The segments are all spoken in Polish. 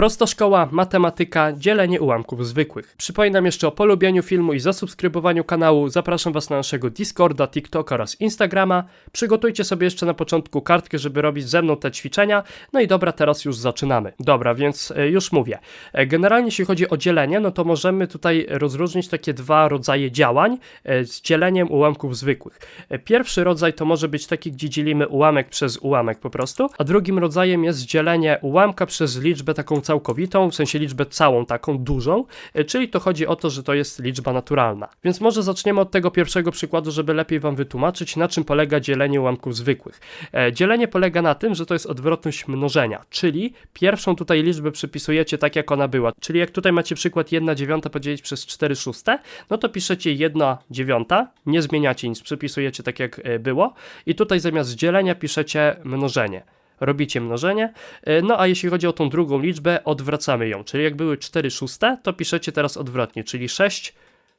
Prostoszkoła, matematyka, dzielenie ułamków zwykłych. Przypominam jeszcze o polubieniu filmu i zasubskrybowaniu kanału. Zapraszam Was na naszego Discorda, TikToka oraz Instagrama. Przygotujcie sobie jeszcze na początku kartkę, żeby robić ze mną te ćwiczenia. No i dobra, teraz już zaczynamy. Dobra, więc e, już mówię. E, Generalnie jeśli chodzi o dzielenie, no to możemy tutaj rozróżnić takie dwa rodzaje działań e, z dzieleniem ułamków zwykłych. Pierwszy rodzaj to może być taki, gdzie dzielimy ułamek przez ułamek po prostu, a drugim rodzajem jest dzielenie ułamka przez liczbę taką całkowitą, w sensie liczbę całą, taką dużą, e, czyli to chodzi o to, że to jest liczba naturalna. Więc może zaczniemy od tego pierwszego przykładu, żeby lepiej Wam wytłumaczyć, na czym polega dzielenie ułamków zwykłych. E, Dzielenie polega na tym, że to jest odwrotność mnożenia, czyli pierwszą tutaj liczbę przypisujecie tak, jak ona była. Czyli jak tutaj macie przykład 1 dziewiąta podzielić przez 4 szóste, no to piszecie 1 dziewiąta, nie zmieniacie nic, przypisujecie tak, jak e, było i tutaj zamiast dzielenia piszecie mnożenie robicie mnożenie. E, No a jeśli chodzi o tą drugą liczbę, odwracamy ją. Czyli jak były 4 szóste, to piszecie teraz odwrotnie, czyli 6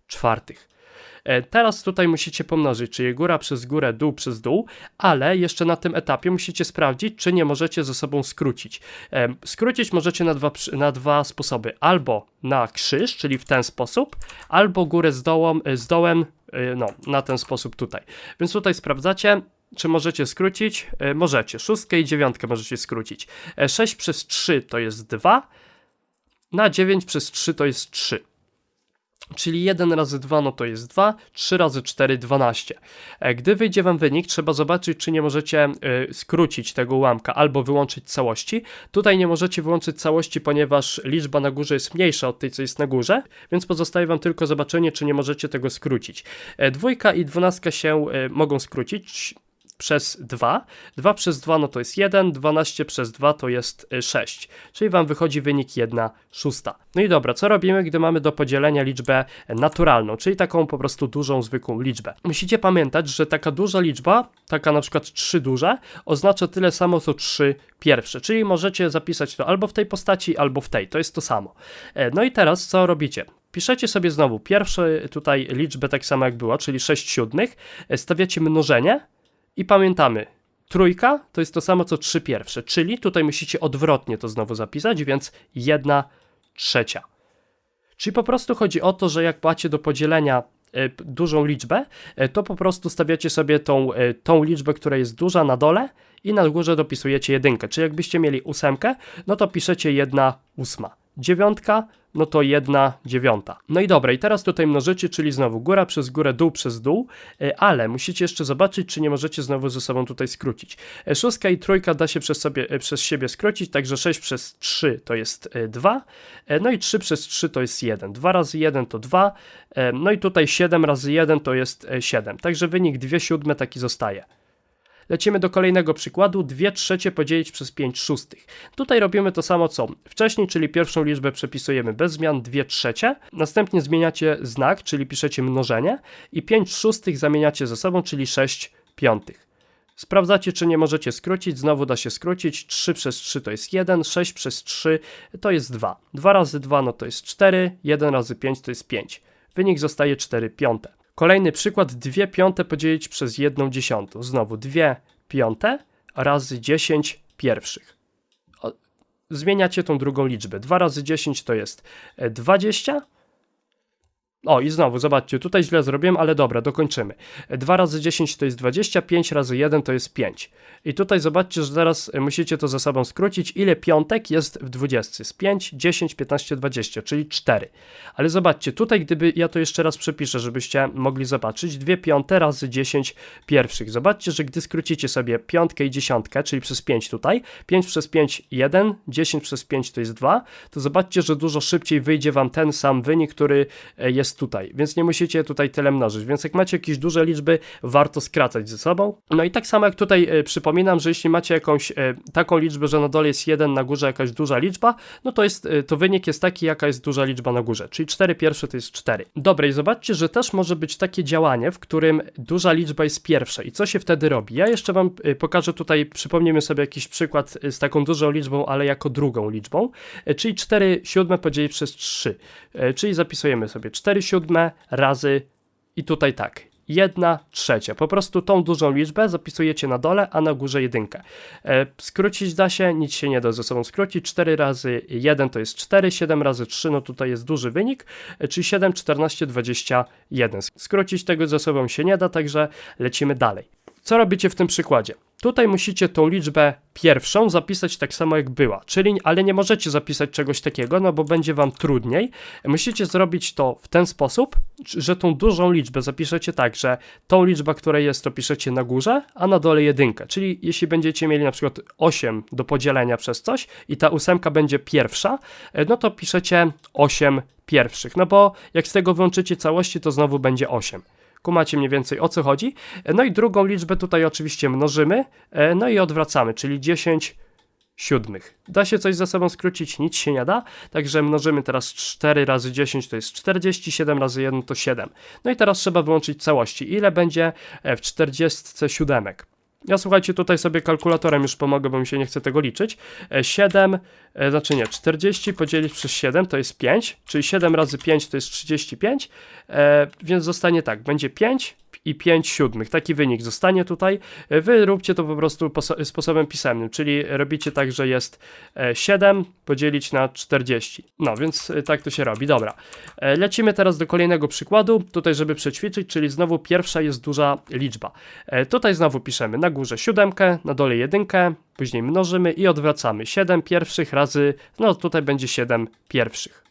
czwartych. E, Teraz tutaj musicie pomnożyć, czyli góra przez górę, dół przez dół, ale jeszcze na tym etapie musicie sprawdzić, czy nie możecie ze sobą skrócić. E, Skrócić możecie na dwa, na dwa sposoby. Albo na krzyż, czyli w ten sposób, albo górę z, dołem, z dołem, no, na ten sposób tutaj. Więc tutaj sprawdzacie, czy możecie skrócić? E, Możecie. Szóstkę i dziewiątkę możecie skrócić. E, 6 przez 3 to jest 2, na 9 przez 3 to jest 3. Czyli 1 razy 2 no to jest 2, 3 razy 4 12. E, Gdy wyjdzie wam wynik, trzeba zobaczyć, czy nie możecie skrócić tego ułamka albo wyłączyć całości. Tutaj nie możecie wyłączyć całości, ponieważ liczba na górze jest mniejsza od tej, co jest na górze, więc pozostaje wam tylko zobaczenie, czy nie możecie tego skrócić. E, Dwójka i dwunastka się mogą skrócić przez 2. 2 przez 2 no to jest 1, 12 przez 2 to jest y, 6, czyli wam wychodzi wynik 1 szósta. No i dobra, co robimy, gdy mamy do podzielenia liczbę naturalną, czyli taką po prostu dużą, zwykłą liczbę? Musicie pamiętać, że taka duża liczba, taka na przykład 3 duże, oznacza tyle samo co 3 pierwsze, czyli możecie zapisać to albo w tej postaci, albo w tej, to jest to samo. E, No i teraz co robicie? Piszecie sobie znowu pierwsze tutaj liczbę tak samo jak była, czyli 6 siódmych, e, stawiacie mnożenie, i pamiętamy, trójka to jest to samo co trzy pierwsze, czyli tutaj musicie odwrotnie to znowu zapisać, więc jedna trzecia. Czyli po prostu chodzi o to, że jak macie do podzielenia e, dużą liczbę, e, to po prostu stawiacie sobie tą, e, tą liczbę, która jest duża na dole i na górze dopisujecie jedynkę. Czyli jakbyście mieli ósemkę, no to piszecie jedna ósma. Dziewiątka, no to jedna dziewiąta. No i dobra, i teraz tutaj mnożycie, czyli znowu góra przez górę, dół przez dół, e, ale musicie jeszcze zobaczyć, czy nie możecie znowu ze sobą tutaj skrócić. E, Szóstka i trójka da się przez, sobie, e, przez siebie skrócić, także 6 przez 3 to jest 2, no i 3 przez 3 to jest 1. 2 razy 1 to 2, e, no i tutaj 7 razy 1 to jest e, 7. Także wynik 2 siódme taki zostaje. Lecimy do kolejnego przykładu. 2 trzecie podzielić przez 5 szóstych. Tutaj robimy to samo co wcześniej, czyli pierwszą liczbę przepisujemy bez zmian 2 trzecie. Następnie zmieniacie znak, czyli piszecie mnożenie i 5 szóstych zamieniacie ze sobą, czyli 6 piątych. Sprawdzacie, czy nie możecie skrócić. Znowu da się skrócić. 3 przez 3 to jest 1, 6 przez 3 to jest 2. 2 razy 2 no to jest 4, 1 razy 5 to jest 5. Wynik zostaje 4 piąte. Kolejny przykład, 2 piąte podzielić przez 1 dziesiątą. Znowu 2 piąte razy 10 pierwszych. Zmieniacie tą drugą liczbę. 2 razy 10 to jest e, 20. O i znowu, zobaczcie, tutaj źle zrobiłem, ale dobra, dokończymy. 2 razy 10 to jest 20, 5 razy 1 to jest 5. I tutaj zobaczcie, że teraz e, musicie to ze sobą skrócić. Ile piątek jest w 20? Jest 5, 10, 15, 20, czyli 4. Ale zobaczcie, tutaj gdyby ja to jeszcze raz przepiszę, żebyście mogli zobaczyć, 2 piąte razy 10 pierwszych. Zobaczcie, że gdy skrócicie sobie piątkę i dziesiątkę, czyli przez 5 tutaj, 5 przez 5 1, 10 przez 5 to jest 2, to zobaczcie, że dużo szybciej wyjdzie wam ten sam wynik, który e, jest tutaj, więc nie musicie tutaj tyle mnożyć. Więc jak macie jakieś duże liczby, warto skracać ze sobą. No i tak samo jak tutaj e, przypominam, że jeśli macie jakąś e, taką liczbę, że na dole jest 1, na górze jakaś duża liczba, no to jest e, to wynik jest taki, jaka jest duża liczba na górze, czyli 4 pierwsze to jest 4. Dobra, i zobaczcie, że też może być takie działanie, w którym duża liczba jest pierwsza i co się wtedy robi? Ja jeszcze wam e, pokażę tutaj, przypomnijmy sobie jakiś przykład e, z taką dużą liczbą, ale jako drugą liczbą, e, czyli 4 siódme podzielić przez 3, e, czyli zapisujemy sobie 4 siódme razy i tutaj tak, jedna trzecia. Po prostu tą dużą liczbę zapisujecie na dole, a na górze jedynkę. E, skrócić da się, nic się nie da ze sobą skrócić. 4 razy 1 to jest 4, 7 razy 3, no tutaj jest duży wynik, e, czyli 7, 14, 21. Skrócić tego ze sobą się nie da, także lecimy dalej. Co robicie w tym przykładzie? Tutaj musicie tą liczbę pierwszą zapisać tak samo jak była, czyli ale nie możecie zapisać czegoś takiego, no bo będzie wam trudniej. Musicie zrobić to w ten sposób, że tą dużą liczbę zapiszecie tak, że tą liczbę, która jest, to piszecie na górze, a na dole jedynkę. Czyli jeśli będziecie mieli na przykład 8 do podzielenia przez coś i ta ósemka będzie pierwsza, no to piszecie 8 pierwszych, no bo jak z tego wyłączycie całości, to znowu będzie 8. Kumacie mniej więcej o co chodzi. No i drugą liczbę tutaj oczywiście mnożymy, e, no i odwracamy, czyli 10 siódmych. Da się coś ze sobą skrócić? Nic się nie da. Także mnożymy teraz 4 razy 10 to jest 40, 7 razy 1 to 7. No i teraz trzeba wyłączyć całości. Ile będzie e, w 47? Ja słuchajcie, tutaj sobie kalkulatorem już pomogę, bo mi się nie chce tego liczyć. 7, e, znaczy nie, 40 podzielić przez 7 to jest 5, czyli 7 razy 5 to jest 35, e, więc zostanie tak, będzie 5 i 5 siódmych. Taki wynik zostanie tutaj. E, wy róbcie to po prostu sposobem pisemnym, czyli robicie tak, że jest 7 e, podzielić na 40. No, więc e, tak to się robi. Dobra. Lecimy teraz do kolejnego przykładu, tutaj żeby przećwiczyć, czyli znowu pierwsza jest duża liczba. Tutaj znowu piszemy na górze siódemkę, na dole jedynkę, później mnożymy i odwracamy. 7 pierwszych razy, no tutaj będzie 7 pierwszych.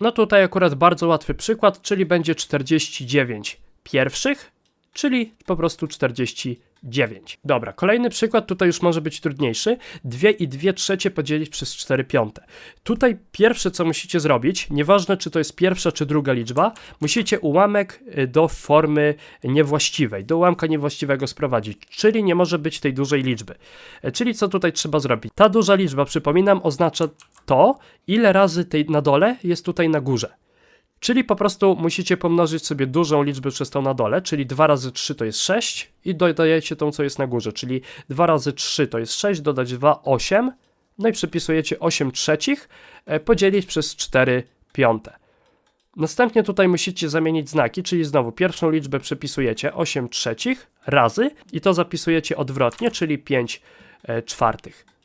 No tutaj akurat bardzo łatwy przykład, czyli będzie 49 pierwszych, czyli po prostu 49. Dobra, kolejny przykład tutaj już może być trudniejszy. 2 i 2 trzecie podzielić przez 4 piąte. Tutaj pierwsze co musicie zrobić, nieważne czy to jest pierwsza czy druga liczba, musicie ułamek y, do formy niewłaściwej, do ułamka niewłaściwego sprowadzić, czyli nie może być tej dużej liczby. E, czyli co tutaj trzeba zrobić? Ta duża liczba, przypominam, oznacza to, ile razy tej na dole jest tutaj na górze. Czyli po prostu musicie pomnożyć sobie dużą liczbę przez tą na dole, czyli 2 razy 3 to jest 6 i dodajecie tą, co jest na górze, czyli 2 razy 3 to jest 6, dodać 2, 8, no i przypisujecie 8 trzecich, e, podzielić przez 4 piąte. Następnie tutaj musicie zamienić znaki, czyli znowu pierwszą liczbę przepisujecie 8 trzecich razy i to zapisujecie odwrotnie, czyli 5 e, czwartych.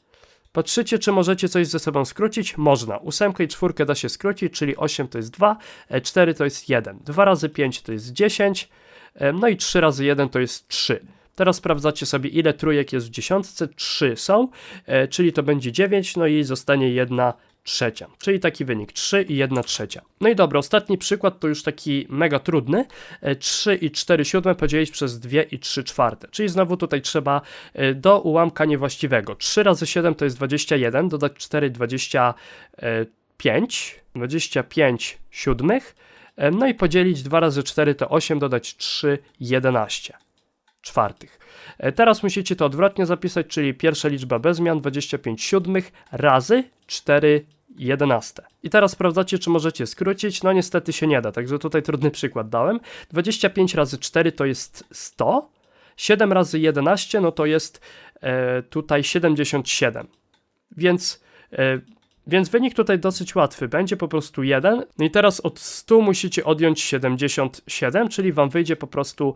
Patrzycie, czy możecie coś ze sobą skrócić? Można. Ósemkę i czwórkę da się skrócić, czyli 8 to jest 2, 4 e, to jest 1. 2 razy 5 to jest 10, e, no i 3 razy 1 to jest 3. Teraz sprawdzacie sobie, ile trójek jest w dziesiątce. 3 są, e, czyli to będzie 9, no i zostanie jedna trzecia, czyli taki wynik 3 i 1 trzecia. No i dobra, ostatni przykład to już taki mega trudny. 3 e, i 4 siódme podzielić przez 2 i 3 czwarte, czyli znowu tutaj trzeba e, do ułamka niewłaściwego. 3 razy 7 to jest 21, dodać 4 25, 25 siódmych, e, no i podzielić 2 razy 4 to 8, dodać 3 11 czwartych. E, teraz musicie to odwrotnie zapisać, czyli pierwsza liczba bez zmian 25 siódmych razy 4 11. I teraz sprawdzacie, czy możecie skrócić. No niestety się nie da, także tutaj trudny przykład dałem. 25 razy 4 to jest 100. 7 razy 11 no to jest e, tutaj 77. Więc e, więc wynik tutaj dosyć łatwy, będzie po prostu 1. No i teraz od 100 musicie odjąć 77, czyli wam wyjdzie po prostu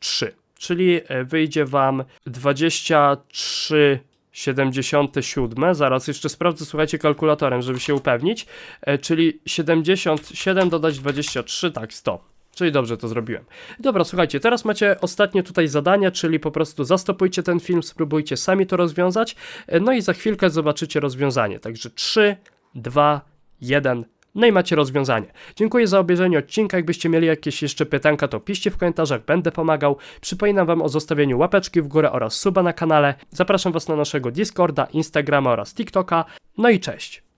23 czyli e, wyjdzie Wam 23 77, zaraz jeszcze sprawdzę, słuchajcie, kalkulatorem, żeby się upewnić, e, czyli 77 dodać 23, tak, 100. Czyli dobrze to zrobiłem. Dobra, słuchajcie, teraz macie ostatnie tutaj zadania, czyli po prostu zastopujcie ten film, spróbujcie sami to rozwiązać, e, no i za chwilkę zobaczycie rozwiązanie. Także 3, 2, 1, no i macie rozwiązanie. Dziękuję za obejrzenie odcinka. Jakbyście mieli jakieś jeszcze pytanka, to piszcie w komentarzach, będę pomagał. Przypominam Wam o zostawieniu łapeczki w górę oraz suba na kanale. Zapraszam Was na naszego Discorda, Instagrama oraz TikToka. No i cześć.